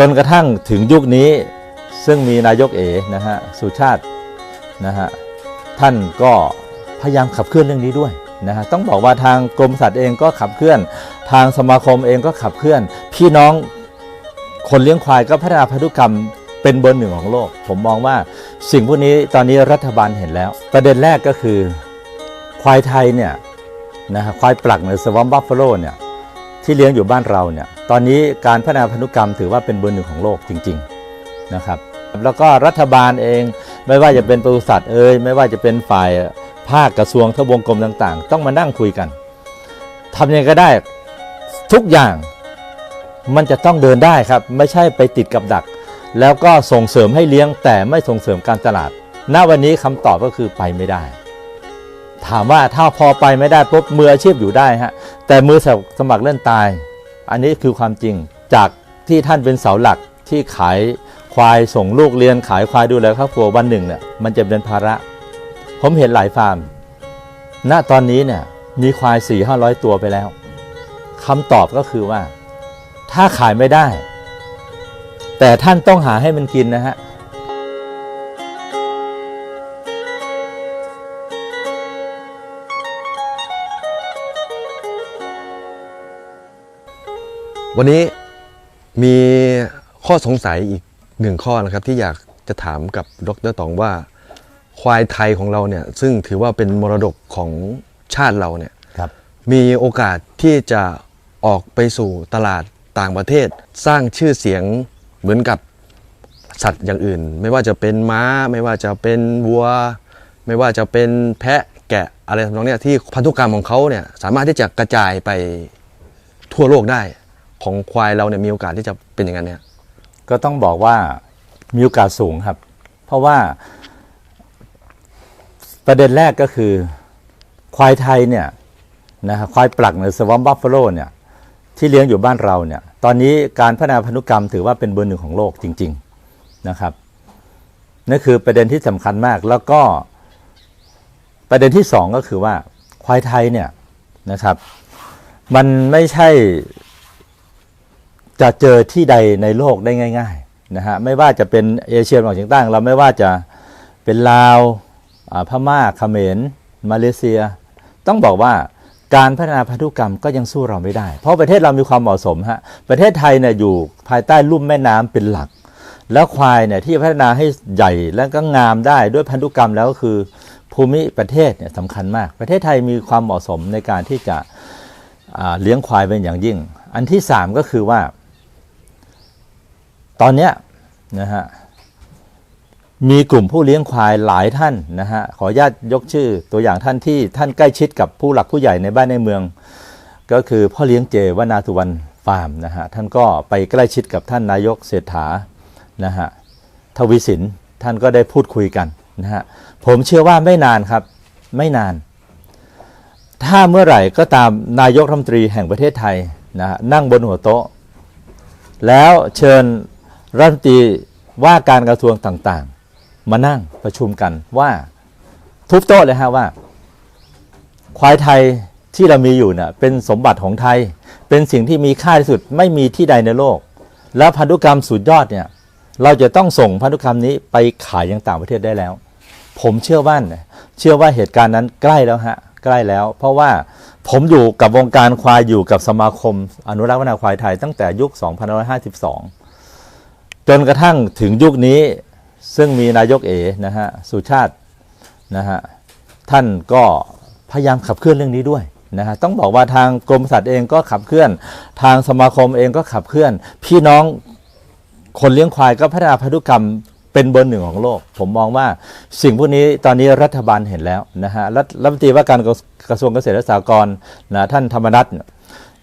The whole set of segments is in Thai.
จนกระทั่งถึงยุคนี้ซึ่งมีนายกเอนะฮะสุชาตินะฮะท่านก็พยายามขับเคลื่อนเรื่องนี้ด้วยนะฮะต้องบอกว่าทางกรมสัตว์เองก็ขับเคลื่อน ทางสมาคมเองก็ขับเคลื่อน พี่น้องคนเลี้ยงควายก็พัฒนาพันธุกรรมเป็นเบอร์หนึ่งของโลก ผมมองว่าสิ่งพวกนี้ตอนนี้รัฐบาลเห็นแล้ว ประเด็นแรกก็คือควายไทยเนี่ยนะฮะควายปลักในสวอมบัฟเฟโลเนี่ย ที่เลี้ยงอยู่บ้านเราเนี่ยตอนนี้การพัฒนาพันธุกรรมถือว่าเป็นเบอร์หนึ่งของโลกจริงๆนะครับแล้วก็รัฐบาลเองไม่ว่าจะเป็นปศุสัตว์เอ่ยไม่ว่าจะเป็นฝ่ายภาคกระทรวงทบวงกรมต่างๆ ต้องมานั่งคุยกันทำยังไงก็ได้ทุกอย่างมันจะต้องเดินได้ครับ ไม่ใช่ไปติดกับดัก แล้วก็ส่งเสริมให้เลี้ยงแต่ไม่ส่งเสริมการตลาด ณวันนี้คำตอบก็คือไปไม่ได้ ถามว่าถ้าพอไปไม่ได้ปุ๊บมืออาชีพอยู่ได้ฮะแต่มือสมัครเล่นตาย อันนี้คือความจริงจากที่ท่านเป็นเสาหลักที่ขายควายส่งลูกเรียนขายควายดูแลครอบครัววันหนึ่งเนี่ยมันจะเป็นภาระ ผมเห็นหลายฟาร์ม ณตอนนี้เนี่ยมีควาย4 5 0 0ตัวไปแล้วคำตอบก็คือว่า ถ้าขายไม่ได้ แต่ท่านต้องหาให้มันกินนะฮะ วันนี้มีข้อสงสัยอีกหนึ่งข้อนะครับ ที่อยากจะถามกับดรตองว่า ควายไทยของเราเนี่ย ซึ่งถือว่าเป็นมรดกของชาติเราเนี่ยครับมีโอกาสที่จะออกไปสู่ตลาดต่างประเทศ สร้างชื่อเสียงเหมือนกับสัตว์อย่างอื่น ไม่ว่าจะเป็นม้า ไม่ว่าจะเป็นวัว ไม่ว่าจะเป็นแพะแกะอะไรทำนองเนี้ยที่พันธุกรรมของเขาเนี่ยสามารถที่จะกระจายไปทั่วโลกได้ ของควายเราเนี่ยมีโอกาสที่จะเป็นอย่างนั้นเนี่ยก็ต้องบอกว่ามีโอกาสสูงครับ เพราะว่า ประเด็นแรกก็คือ ควายไทยเนี่ยนะฮะควายปลักในสวอมบัฟเฟโลเนี่ยที่เลี้ยงอยู่บ้านเราเนี่ย ตอนนี้การพัฒนาพันธุกรรมถือว่าเป็นเบอร์หนึ่งของโลกจริง ๆนะครับนั่นคือประเด็นที่สำคัญมากแล้วก็ประเด็นที่สองก็คือว่าควายไทยเนี่ยนะครับ มันไม่ใช่ จะเจอที่ใดในโลกได้ง่ายๆนะฮะไม่ว่าจะเป็นเอเชียตะวันออกเฉียงใต้งเราไม่ว่าจะเป็นลาวาพม่าเขมรมาเลเซีย ต้องบอกว่าการพัฒนาพันธุกรรมก็ยังสู้เราไม่ได้ เพราะประเทศเรามีความเหมาะสมฮะประเทศไทยเนี่ยอยู่ภายใต้ลุ่มแม่น้ำเป็นหลัก แล้วควายเนี่ยที่พัฒนาให้ใหญ่และก็งามได้ด้วยพันธุกรรมแล้วก็คือภูมิประเทศเนี่ยสำคัญมาก ประเทศไทยมีความเหมาะสมในการที่จะเลี้ยงควายเป็นอย่างยิ่ง อันที่สามก็คือว่า ตอนเนี้ยนะฮะมีกลุ่มผู้เลี้ยงควายหลายท่านนะฮะขออนุญาตยกชื่อตัวอย่างท่านที่ท่านใกล้ชิดกับผู้หลักผู้ใหญ่ในบ้านในเมือง ก็คือพ่อเลี้ยงเจวนาสุวรรณฟาร์มนะฮะท่านก็ไปใกล้ชิดกับท่านนายกเศรษฐานะฮะทวีสินท่านก็ได้พูดคุยกันนะฮะผมเชื่อว่าไม่นานครับไม่นาน ถ้าเมื่อไหร่ก็ตามนายกรัฐมนตรีแห่งประเทศไทยนะฮะนั่งบนหัวโต๊ะ แล้วเชิญ รัฐมนตรีว่าการกระทรวงต่างๆ มานั่งประชุมกันว่าทุบโต๊ะเลยฮะว่า ควายไทยที่เรามีอยู่เนะ่ะเป็นสมบัติของไทย เป็นสิ่งที่มีค่าที่สุดไม่มีที่ใดในโลก แล้วพันธุกรรมสุดยอดเนี่ยเราจะต้องส่งพันธุกรรมนี้ไปขายยังต่างประเทศได้แล้ว ผมเชื่อว่านเชื่อว่าเหตุการณ์นั้นใกล้แล้วฮะใกล้แล้ว เพราะว่าผมอยู่กับวงการควายอยู่กับสมาคม อนุรักษ์วัฒนธรรมควายไทยตั้งแต่ยุค 2552 จนกระทั่งถึงยุคนี้ซึ่งมีนายกเอ๋นะฮะสุชาตินะฮะท่านก็พยายามขับเคลื่อนเรื่องนี้ด้วยนะฮะต้องบอกว่าทางกรมสัตว์เองก็ขับเคลื่อน ทางสมาคมเองก็ขับเคลื่อน พี่น้องคนเลี้ยงควายก็พัฒนาพันธุกรรมเป็นเบอร์หนึ่งของโลก ผมมองว่าสิ่งพวกนี้ตอนนี้รัฐบาลเห็นแล้วนะฮะรัฐรัฐมนตรีว่าการกระทรวงเกษตรและสหกรณ์นะท่านธรรมนัฐเนี่ย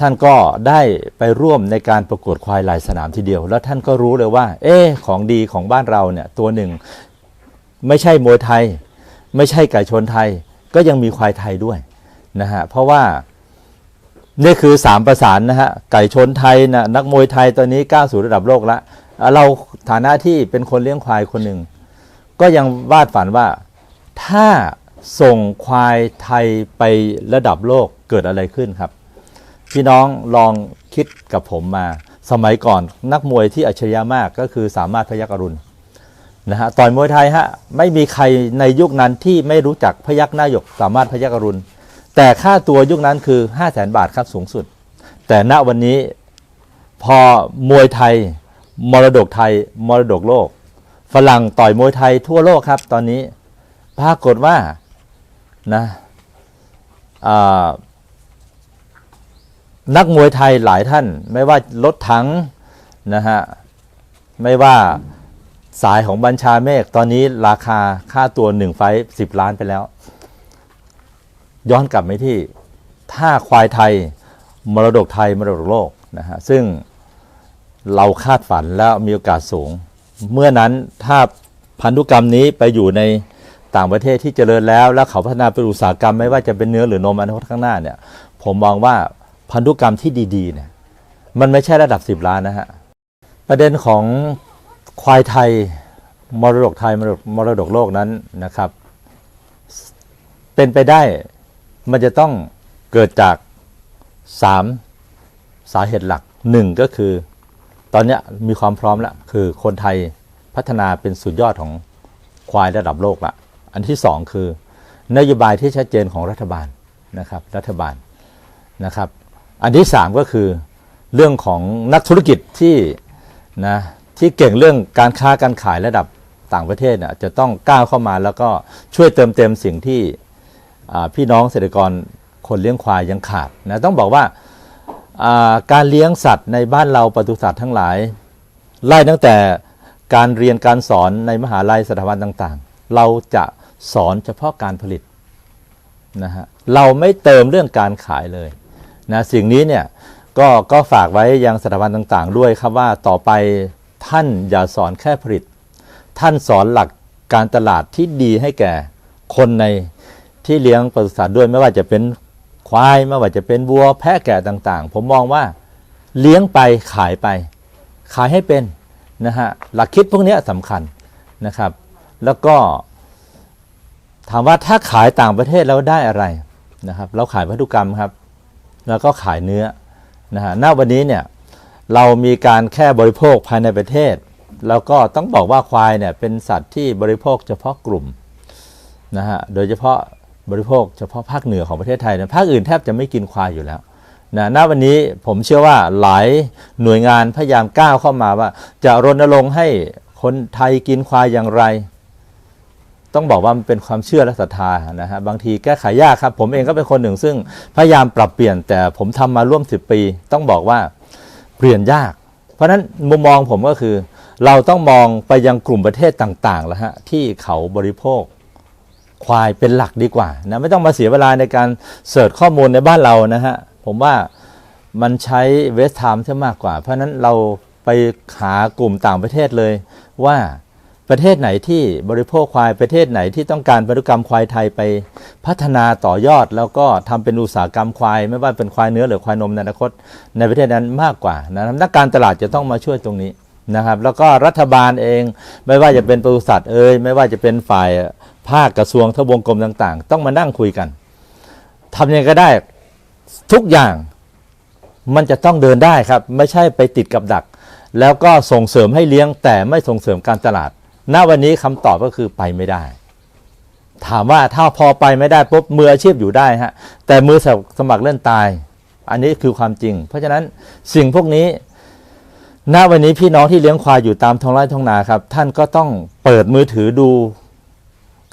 ท่านก็ได้ไปร่วมในการประกวดควายหลายสนามทีเดียว แล้วท่านก็รู้เลยว่า เอ๊ของดีของบ้านเราเนี่ยตัวหนึ่งไม่ใช่มวยไทย ไม่ใช่ไก่ชนไทย ก็ยังมีควายไทยด้วยนะฮะเพราะว่านี่คือสามประสานนะฮะไก่ชนไทยนะนักมวยไทยตอนนี้ก้าวสู่ระดับโลกละเราฐานะที่เป็นคนเลี้ยงควายคนหนึ่งก็ยังวาดฝันว่าถ้าส่งควายไทยไประดับโลกเกิดอะไรขึ้นครับ พี่น้องลองคิดกับผมมา สมัยก่อนนักมวยที่อัจฉริยะมากก็คือสามารถพยักอรุณนะฮะต่อยมวยไทยฮะไม่มีใครในยุคนั้นที่ไม่รู้จักพยักหน้าหยก สามารถพยักอรุณ แต่ค่าตัวยุคนั้นคือ5 0 0แสนบาทครับสูงสุด แต่ณวันนี้พอมวยไทย มรดกไทย มรดกโลก ฝรั่งต่อยมวยไทยทั่วโลกครับตอนนี้ปรากฏว่านะอ่า นักมวยไทยหลายท่าน ไม่ว่ารถถังนะฮะไม่ว่าสายของบัญชาเมฆตอนนี้ราคาค่าตัวหนึ่งไฟสิบล้านไปแล้ว ย้อนกลับไปที่ถ้าควายไทย มรดกไทย มรดกโลกนะฮะซึ่งเราคาดฝันแล้วมีโอกาสสูง เมื่อนั้นถ้าพันธุกรรมนี้ไปอยู่ในต่างประเทศที่เจริญแล้ว แล้วเขาพัฒนาเป็นอุตสาหกรรมไม่ว่าจะเป็นเนื้อหรือนมอนาคตข้างหน้าเนี่ย ผมมองว่า พันธุกรรมที่ดีๆเนี่ยมันไม่ใช่ระดับ 10 ล้านนะฮะ ประเด็นของควายไทยมรดกไทยมรดกมรดกโลกนั้นนะครับ เป็นไปได้มันจะต้องเกิดจาก 3 สาเหตุหลักหนึ่งก็คือ ตอนนี้มีความพร้อมแล้ว คือคนไทยพัฒนาเป็นสุดยอดของควายระดับโลกละอันที่สองคือนโยบายที่ชัดเจนของรัฐบาลนะครับรัฐบาลนะครับ อันที่สามก็คือเรื่องของนักธุรกิจที่นะที่เก่งเรื่องการค้าการขายระดับต่างประเทศน่ะจะต้องก้าวเข้ามาแล้วก็ช่วยเติมเต็มสิ่งที่พี่น้องเกษตรกรคนเลี้ยงควายยังขาดนะต้องบอกว่าอ่าการเลี้ยงสัตว์ในบ้านเราปศุสัตว์ทั้งหลาย ไล่ตั้งแต่การเรียนการสอนในมหาลัยสถาบันต่างๆ เราจะสอนเฉพาะการผลิตนะฮะเราไม่เติมเรื่องการขายเลย นะสิ่งนี้เนี่ยก็ก็ฝากไว้ยังสถาบันต่างๆ ด้วยครับว่าต่อไปท่านอย่าสอนแค่ผลิต ท่านสอนหลักการตลาดที่ดีให้แก่คนในที่เลี้ยงปศุสัตว์ด้วยไม่ว่าจะเป็นควายไม่ว่าจะเป็นวัวแพะแกะต่างๆ ผมมองว่าเลี้ยงไปขายไป ขายให้เป็นนะฮะหลักคิดพวกนี้สำคัญนะครับ แล้วก็ ถามว่าถ้าขายต่างประเทศแล้วได้อะไรนะครับ เราขายพันธุกรรมครับ แล้วก็ขายเนื้อนะฮะณวันนี้เนี่ยเรามีการแค่บริโภคภายในประเทศ แล้วก็ต้องบอกว่าควายเนี่ยเป็นสัตว์ที่บริโภคเฉพาะกลุ่มนะฮะโดยเฉพาะบริโภคเฉพาะภาคเหนือของประเทศไทยนะภาคอื่นแทบจะไม่กินควายอยู่แล้วนะณวันนี้ผมเชื่อว่าหลายหน่วยงานพยายามก้าวเข้ามาว่า จะรณรงค์ให้คนไทยกินควายอย่างไร ต้องบอกว่ามันเป็นความเชื่อและศรัทธานะฮะบางทีแก้ไขยากครับ ผมเองก็เป็นคนหนึ่ง ซึ่งพยายามปรับเปลี่ยนแต่ผมทำมาร่วม 10 ปี ต้องบอกว่าเปลี่ยนยาก เพราะฉะนั้นมุมมองผมก็คือ เราต้องมองไปยังกลุ่มประเทศต่างๆแล้วฮะที่เขาบริโภคควายเป็นหลักดีกว่านะไม่ต้องมาเสียเวลาในการเสิร์ชข้อมูลในบ้านเรานะฮะผมว่ามันใช้เวสไทม์ใช่มากกว่า เพราะฉะนั้นเราไปหากลุ่มต่างประเทศเลยว่า ประเทศไหนที่บริโภคควายประเทศไหนที่ต้องการพันธุกรรมควายไทยไปพัฒนาต่อยอด แล้วก็ทำเป็นอุตสาหกรรมควาย ไม่ว่าเป็นควายเนื้อหรือควายนมในอนาคต ในประเทศนั้นมากกว่านะครับนักการตลาดจะต้องมาช่วยตรงนี้นะครับ แล้วก็รัฐบาลเองไม่ว่าจะเป็นปศุสัตว์เอ่ยไม่ว่าจะเป็นฝ่ายภาคกระทรวงทบวงกรมต่าง ๆ ต้องมานั่งคุยกันทำยังไงก็ได้ทุกอย่างมันจะต้องเดินได้ครับ ไม่ใช่ไปติดกับดัก แล้วก็ส่งเสริมให้เลี้ยงแต่ไม่ส่งเสริมการตลาด ณวันนี้คำตอบก็คือไปไม่ได้ ถามว่าถ้าพอไปไม่ได้ปุ๊บมืออาชีพอยู่ได้ฮะแต่มือสมัครเล่นตาย อันนี้คือความจริง เพราะฉะนั้นสิ่งพวกนี้ณวันนี้พี่น้องที่เลี้ยงควายอยู่ตามท้องไร่ท้องนาครับ ท่านก็ต้องเปิดมือถือดู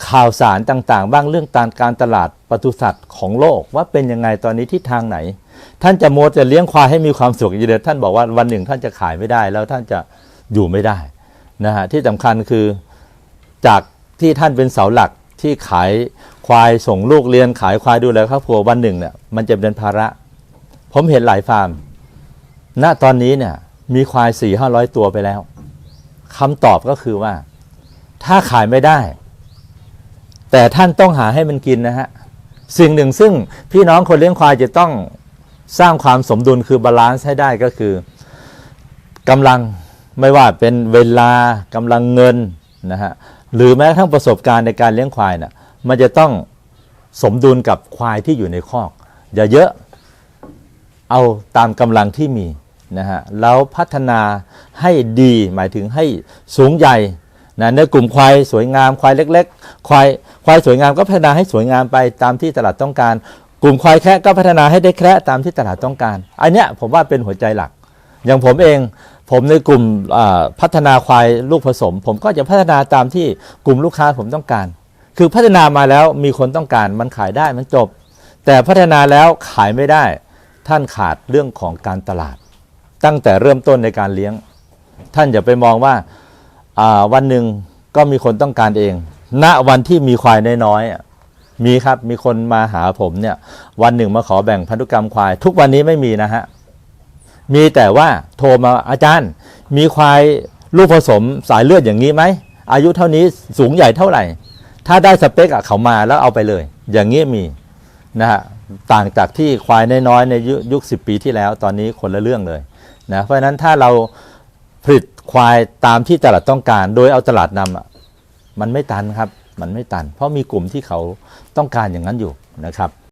ข่าวสารต่างๆ บ้างเรื่องการการตลาดปศุสัตว์ของโลกว่าเป็นยังไงตอนนี้ทิศทางไหน ท่านจะโมจะเลี้ยงควายให้มีความสุขอย่างเดียวท่านบอกว่าวันหนึ่งท่านจะขายไม่ได้ แล้วท่านจะอยู่ไม่ได้ นะฮะที่สำคัญคือจากที่ท่านเป็นเสาหลักที่ขายควายส่งลูกเรียนขายควายดูแลครอบครัววันหนึ่งเนี่ยมันจะเป็นภาระ ผมเห็นหลายฟาร์ม ณตอนนี้เนี่ยมีควายสี่ห้าร้อยตัวไปแล้วคำตอบก็คือว่า ถ้าขายไม่ได้ แต่ท่านต้องหาให้มันกินนะฮะสิ่งหนึ่งซึ่งพี่น้องคนเลี้ยงควายจะต้องสร้างความสมดุลคือบาลานซ์ให้ได้ก็คือกำลัง ไม่ว่าเป็นเวลากำลังเงินนะฮะหรือแม้กระทั่งประสบการณ์ในการเลี้ยงควายน่ะมันจะต้องสมดุลกับควายที่อยู่ในคอก อย่าเยอะเอาตามกำลังที่มีนะฮะเราพัฒนาให้ดีหมายถึงให้สูงใหญ่นะในกลุ่มควายสวยงามควายเล็ก ๆ ควายควายสวยงามก็พัฒนาให้สวยงามไปตามที่ตลาดต้องการ กลุ่มควายแคะก็พัฒนาให้ได้แคะตามที่ตลาดต้องการ อันเนี้ยผมว่าเป็นหัวใจหลัก อย่างผมเอง ผมในกลุ่มพัฒนาควายลูกผสม ผมก็จะพัฒนาตามที่กลุ่มลูกค้าผมต้องการ คือพัฒนามาแล้วมีคนต้องการมันขายได้มันจบ แต่พัฒนาแล้วขายไม่ได้ ท่านขาดเรื่องของการตลาด ตั้งแต่เริ่มต้นในการเลี้ยง ท่านอย่าไปมองว่าาวันหนึ่งก็มีคนต้องการเอง ณวันที่มีควายน้อยๆมีครับมีคนมาหาผมเนี่ยวันหนึ่งมาขอแบ่งพันธุกรรมควาย ทุกวันนี้ไม่มีนะฮะ มีแต่ว่าโทรมาอาจารย์ มีควายลูกผสมสายเลือดอย่างนี้ไหม อายุเท่านี้สูงใหญ่เท่าไหร่ ถ้าได้สเปคอะเขามาแล้วเอาไปเลย อย่างนี้มีนะฮะต่างจากที่ควายน้อยๆในยุยุคสิปีที่แล้วตอนนี้คนละเรื่องเลยนะเพราะฉะนั้นถ้าเราผลิตควายตามที่ตลาดต้องการ โดยเอาตลาดนำอะมันไม่ตันครับ มันไม่ตัน เพราะมีกลุ่มที่เขาต้องการอย่างนั้นอยู่นะครับ